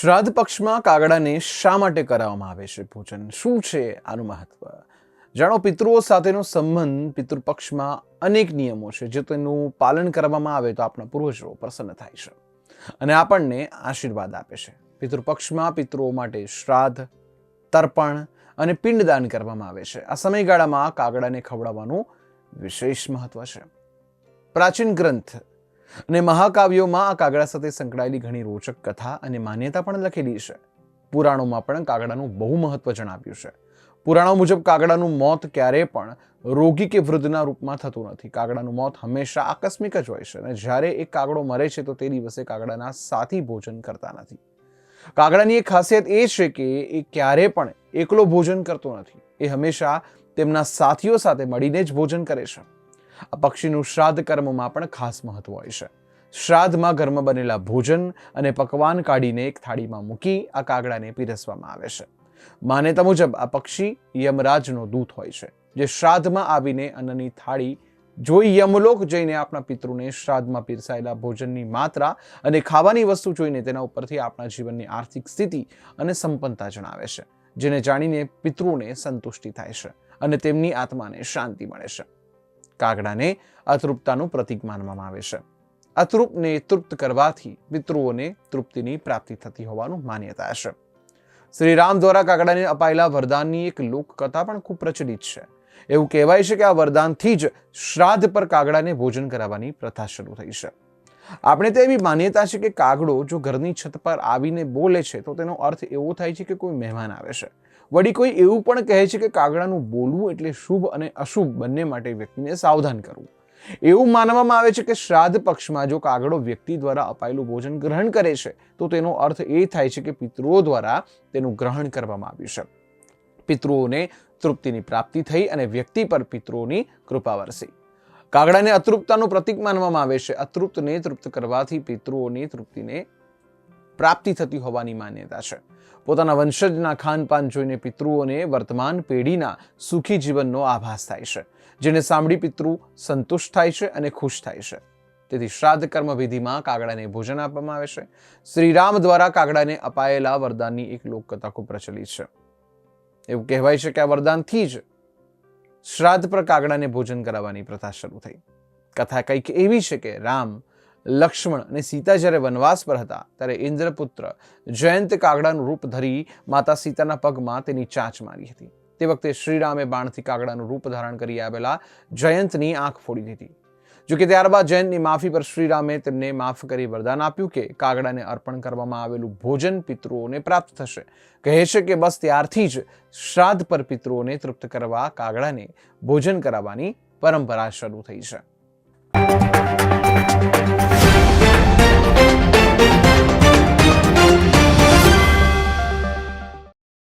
શ્રાદ્ધ પક્ષમાં કાગડાને શા માટે કરાવવામાં આવે છે? ભોજન શું છે? આનું મહત્વ? જાણો, પિતૃઓ સાથેનો સંબંધ પિતૃપક્ષમાં અનેક નિયમો છે. જે તેનું પાલન કરવામાં આવે તો આપણા પૂર્વજો પ્રસન્ન થાય છે અને આપણને આશીર્વાદ આપે છે. પિતૃપક્ષમાં પિતૃઓ માટે શ્રાદ્ધ, તર્પણ અને પિંડદાન કરવામાં આવે છે. આ સમયગાળામાં કાગડાને ખવડાવવાનું વિશેષ મહત્વ છે. પ્રાચીન ગ્રંથ અને મહાકાવ્યોમાં આ કાગડા સાથે સંકળાયેલી ઘણી રોચક કથા અને માન્યતા પણ લખેલી છે. પુરાણોમાં પણ કાગડાનું બહુ મહત્વ જણાવ્યું છે. પુરાણો મુજબ કાગડાનું મોત ક્યારેય પણ રોગી કે વૃદ્ધના રૂપમાં થતું નથી. કાગડાનું મોત હંમેશા આકસ્મિક જ હોય છે અને જ્યારે એક કાગડો મરે છે તો તે દિવસે કાગડાના સાથી ભોજન કરતા નથી. કાગડાની એક ખાસિયત એ છે કે એ ક્યારે પણ એકલો ભોજન કરતો નથી. એ હંમેશા તેમના સાથીઓ સાથે મળીને જ ભોજન કરે છે. આ પક્ષીનું શ્રાદ્ધ કર્મમાં પણ ખાસ મહત્વ હોય છે. શ્રાદ્ધમાં ઘરમાં બનેલા ભોજન અને પકવાન કાઢીને એક થાળીમાં મૂકી આ કાગડાને પીરસવામાં આવે છે. માન્યતા મુજબ આ પક્ષી યમરાજનો દૂત હોય છે, જે શ્રાદ્ધમાં આવીને અન્નની થાળી જોઈ યમલોક જઈને આપણા પિતૃને શ્રાદ્ધમાં પીરસાયેલા ભોજનની માત્રા અને ખાવાની વસ્તુ જોઈને તેના ઉપરથી આપણા જીવનની આર્થિક સ્થિતિ અને સંપન્નતા જણાવે છે, જેને જાણીને પિતૃને સંતુષ્ટિ થાય છે અને તેમની આત્માને શાંતિ મળે છે. કાગડાને અતૃપ્તાનું પ્રતીક માનવામાં આવે છે. અતૃપ્તને તૃપ્ત કરવાથી પિતૃઓને તૃપ્તિની પ્રાપ્તિ થતી હોવાનું માન્યતા છે. શ્રી રામ દ્વારા કાગડાને અપાયેલા વરદાનની એક લોકકથા પણ ખૂબ પ્રચલિત છે. એવું કહેવાય છે કે આ વરદાનથી જ શ્રાદ્ધ પર કાગડાને ભોજન કરાવવાની પ્રથા શરૂ થઈ છે. આપણે તો એવી માન્યતા છે કે કાગડો જો ઘરની છત પર આવીને બોલે છે, તો તેનો અર્થ એવો થાય છે કે કોઈ મહેમાન આવે છે. વળી કોઈ એવું પણ કહે છે કે કાગડાનું બોલવું એટલે શુભ અને અશુભ બંને માટે વ્યક્તિને સાવધાન કરવું. એવું માનવામાં આવે છે કે શ્રાદ્ધ પક્ષમાં જો કાગડો વ્યક્તિ દ્વારા અપાયેલું ભોજન ગ્રહણ કરે છે, તો તેનો અર્થ એ થાય છે કે પિતૃઓ દ્વારા તેનું ગ્રહણ કરવામાં આવ્યું છે. પિતૃઓને તૃપ્તિની પ્રાપ્તિ થઈ અને વ્યક્તિ પર પિતૃઓની કૃપા વરસી. કાગડાને અતૃપ્તાનું પ્રતીક માનવામાં આવે છે. અતૃપ્તને તૃપ્ત કરવાથી પિતૃઓની તૃપ્તિને પ્રાપ્તિ થતી હોવાની માન્યતા છે. પોતાના વંશજના ખાનપાન જોઈને પિતૃઓને વર્તમાન પેઢીના સુખી જીવનનો આભાસ થાય છે, જેને સાંભળી પિતૃ સંતુષ્ટ થાય છે અને ખુશ થાય છે. તેથી શ્રાદ્ધ કર્મ વિધિમાં કાગડાને ભોજન આપવામાં આવે છે. શ્રીરામ દ્વારા કાગડાને અપાયેલા વરદાનની એક લોકકથા ખૂબ પ્રચલિત છે. એવું કહેવાય છે કે આ વરદાનથી જ શ્રાદ્ધ પર કાગડાને ભોજન કરાવવાની પ્રથા શરૂ થઈ. કથા કંઈક એવી છે કે રામ, લક્ષ્મણ અને સીતા જ્યારે વનવાસ પર હતા, ત્યારે ઇન્દ્રપુત્ર જયંત કાગડાનું રૂપ ધરી માતા સીતાના પગમાં તેની ચાંચ મારી હતી. તે વખતે શ્રીરામે બાણથી કાગડાનું રૂપ ધારણ કરી આવેલા જયંતની આંખ ફોડી દીધી. જોકે ત્યારબાદ જૈનની માફી પર શ્રીરામે તેમને માફ કરી વરદાન આપ્યું કે કાગડાને અર્પણ કરવામાં આવેલું ભોજન પિતૃઓને પ્રાપ્ત થશે. કહે છે કે બસ ત્યારથી જ શ્રાદ્ધ પર પિતૃઓને તૃપ્ત કરવા કાગડાને ભોજન કરાવવાની પરંપરા શરૂ થઈ છે.